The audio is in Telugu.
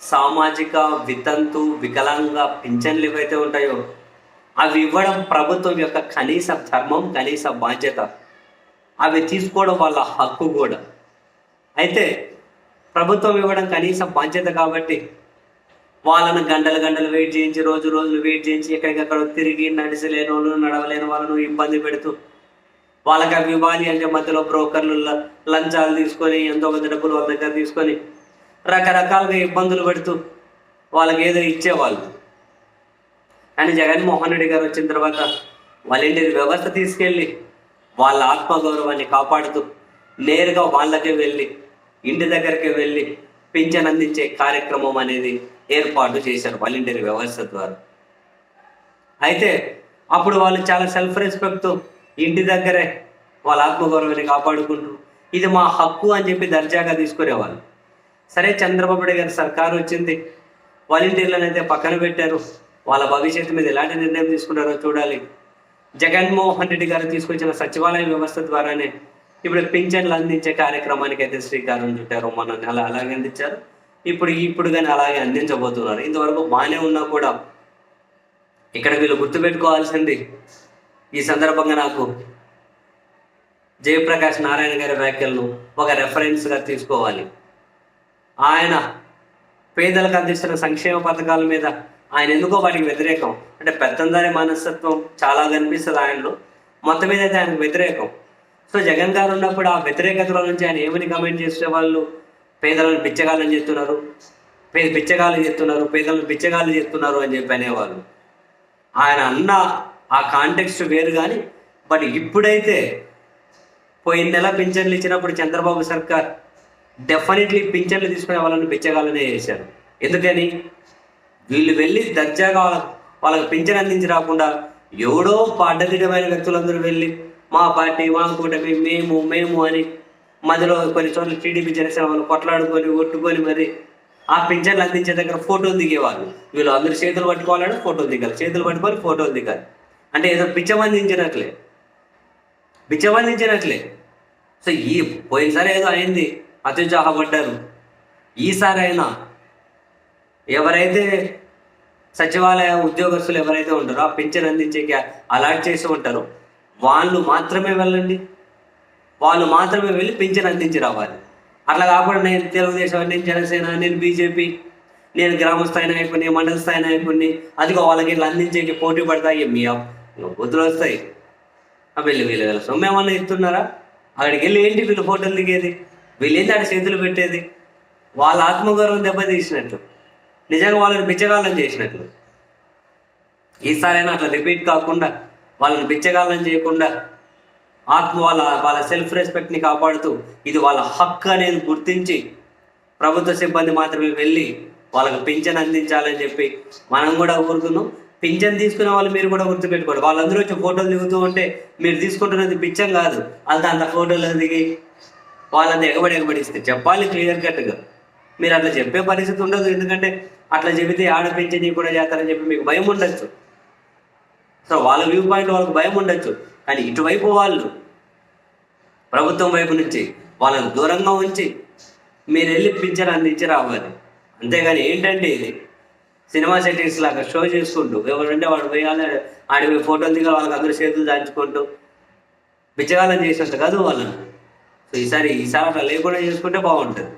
సామాజిక వితంతు వికలాంగ పింఛన్లు ఏవైతే ఉంటాయో అవి ఇవ్వడం ప్రభుత్వం యొక్క కనీస ధర్మం కనీస బాధ్యత. అవి తీసుకోవడం వాళ్ళ హక్కు కూడా. అయితే ప్రభుత్వం ఇవ్వడం కనీస బాధ్యత కాబట్టి వాళ్ళను గంటలు గంటలు వెయిట్ చేయించి రోజు రోజులు వెయిట్ చేయించి ఎక్కడికక్కడ తిరిగి నడిచలేని వాళ్ళు నడవలేని వాళ్ళను ఇబ్బంది పెడుతూ వాళ్ళకి అవి ఇవ్వాలి అంటే మధ్యలో బ్రోకర్లు లంచాలు తీసుకొని ఎంతో కొంత డబ్బులు వాళ్ళ దగ్గర తీసుకొని రకరకాలుగా ఇబ్బందులు పెడుతూ వాళ్ళకి ఏదో ఇచ్చేవాళ్ళు. కానీ జగన్మోహన్ రెడ్డి గారు వచ్చిన తర్వాత వాలంటీర్ వ్యవస్థ తీసుకెళ్ళి వాళ్ళ ఆత్మగౌరవాన్ని కాపాడుతూ నేరుగా వాళ్ళకే వెళ్ళి ఇంటి దగ్గరికి వెళ్ళి పింఛన్ అందించే కార్యక్రమం అనేది ఏర్పాటు చేశారు వాలంటీర్ వ్యవస్థ ద్వారా. అయితే అప్పుడు వాళ్ళు చాలా సెల్ఫ్ రెస్పెక్ట్తో ఇంటి దగ్గరే వాళ్ళ ఆత్మగౌరవాన్ని కాపాడుకుంటూ ఇది మా హక్కు అని చెప్పి దర్జాగా తీసుకునేవాళ్ళు. సరే చంద్రబాబు నాయుడు గారి సర్కారు వచ్చింది. వాలంటీర్లను అయితే పక్కన పెట్టారు. వాళ్ళ భవిష్యత్తు మీద ఎలాంటి నిర్ణయం తీసుకుంటారో చూడాలి. జగన్మోహన్ రెడ్డి గారు తీసుకొచ్చిన సచివాలయ వ్యవస్థ ద్వారానే ఇప్పుడు పింఛన్లు అందించే కార్యక్రమానికి అయితే శ్రీకారం చుట్టారు. మనల్ని నెల అలాగే అందించారు. ఇప్పుడు ఇప్పుడు కానీ అలాగే అందించబోతున్నారు. ఇంతవరకు బాగానే ఉన్నా కూడా ఇక్కడ వీళ్ళు గుర్తుపెట్టుకోవాల్సింది ఈ సందర్భంగా నాకు జయప్రకాష్ నారాయణ గారి వ్యాఖ్యలను ఒక రెఫరెన్స్గా తీసుకోవాలి. ఆయన పేదలకు అందిస్తున్న సంక్షేమ పథకాల మీద ఆయన ఎందుకో వాటికి వ్యతిరేకం? అంటే పెద్దందరి మనస్తత్వం చాలా కనిపిస్తుంది ఆయనలో. మొత్తం మీద అయితే ఆయనకు వ్యతిరేకం. సో జగన్ గారు ఉన్నప్పుడు ఆ వ్యతిరేకతలో నుంచి ఆయన ఏమని కమెంట్ చేసే వాళ్ళు? పేదలను బిచ్చగాలని చెప్తున్నారు. పేద బిచ్చగాళ్ళు చెప్తున్నారు. పేదలను బిచ్చగాలు చెప్తున్నారు అని చెప్పి అనేవాళ్ళు. ఆయన అన్న ఆ కాంటెక్స్ట్ వేరు కానీ బట్ ఇప్పుడైతే పోయిన నెల పింఛన్లు ఇచ్చినప్పుడు చంద్రబాబు సర్కార్ డెఫినెట్లీ పింఛన్లు తీసుకునే వాళ్ళని బిచ్చగాళ్ళనే చేశారు. ఎందుకని? వీళ్ళు వెళ్ళి దర్జాగా వాళ్ళకి పింఛన్ అందించి రాకుండా ఎవడో అడ్డదిడ్డమైన వ్యక్తులందరూ వెళ్ళి మా పార్టీ మా కూటమి మేము మేము అని మధ్యలో కొన్ని చోట్ల టీడీపీ జనసేన వాళ్ళు కొట్లాడుకొని కొట్టుకొని మరి ఆ పింఛన్లు అందించే దగ్గర ఫోటోలు దిగేవాళ్ళు. వీళ్ళు అందరు చేతులు పట్టుకోవాలని ఫోటోలు దిగాలి. చేతులు పట్టుకొని ఫోటోలు దిగాలి. అంటే ఏదో పిచ్చం అందించినట్లే బిచ్చం అందించినట్లే సో ఈ పోయినసారి ఏదో అయింది. అత్యుత్సాహపడ్డారు ఈసారి అయినా ఎవరైతే సచివాలయ ఉద్యోగస్తులు ఎవరైతే ఉంటారో ఆ పింఛన్ అందించేకి అలాట్ చేసి ఉంటారో వాళ్ళు మాత్రమే వెళ్ళండి. వాళ్ళు మాత్రమే వెళ్ళి పింఛన్ అందించి రావాలి. అట్లా కాకుండా నేను తెలుగుదేశం నేను జనసేన నేను బీజేపీ నేను గ్రామ స్థాయి నాయకుడిని మండల స్థాయి నాయకుడిని అదిగో వాళ్ళకి ఇట్లా అందించేకి పోటీ పడతాయి. మీ బుద్ధులు వస్తాయి. వెళ్ళి వీళ్ళు వెళ్ళి సొమ్మేమన్నా ఏమన్నా ఇస్తున్నారా? అక్కడికి వెళ్ళి ఏంటి వీళ్ళు ఫోటోలు దిగేది? వీళ్ళు ఏంటి చేతులు పెట్టేది? వాళ్ళ ఆత్మగౌరవం దెబ్బతీసినట్టు. నిజంగా వాళ్ళని బిచ్చగాళ్ళని చేసినట్లు ఈసారైనా అట్లా రిపీట్ కాకుండా వాళ్ళని బిచ్చగాళ్ళని చేయకుండా ఆత్మ వాళ్ళ వాళ్ళ సెల్ఫ్ రెస్పెక్ట్ని కాపాడుతూ ఇది వాళ్ళ హక్కు అనేది గుర్తించి ప్రభుత్వ సిబ్బంది మాత్రమే వెళ్ళి వాళ్ళకి పింఛన్ అందించాలని చెప్పి మనం కూడా కోరుతున్నాం. పింఛన్ తీసుకునే వాళ్ళు మీరు కూడా గుర్తుపెట్టుకోండి. వాళ్ళందరూ వచ్చి ఫోటోలు దిగుతూ ఉంటే మీరు తీసుకుంటున్నది పిచ్చం కాదు. వాళ్ళతో అంత ఫోటోలు దిగి వాళ్ళని ఎగబడి ఎగబడిస్తే చెప్పాలి క్లియర్ కట్గా మీరు అట్లా చెప్పే పరిస్థితి ఉండదు. ఎందుకంటే అట్లా చెబితే ఆడ పింఛన్ కూడా చేస్తారని చెప్పి మీకు భయం ఉండొచ్చు. సో వాళ్ళ వ్యూ పాయింట్ వాళ్ళకి భయం ఉండొచ్చు. కానీ ఇటువైపు వాళ్ళు ప్రభుత్వం వైపు నుంచి వాళ్ళని దూరంగా ఉంచి మీరు వెళ్ళి పిక్చర్ అందించి రావాలి. అంతేగాని ఏంటంటే ఇది? సినిమా సెట్టింగ్స్ లాగా షో చేసుకుంటూ ఎవరంటే వాడు పోయాలి ఆడి ఫోటోలు దిగా వాళ్ళకి అందరూ చేతులు దాచుకుంటూ బిచ్చగాలం చేసినట్టు కాదు వాళ్ళని. సో ఈసారి ఈసారి అట్లా లేకుండా చేసుకుంటే బాగుంటుంది.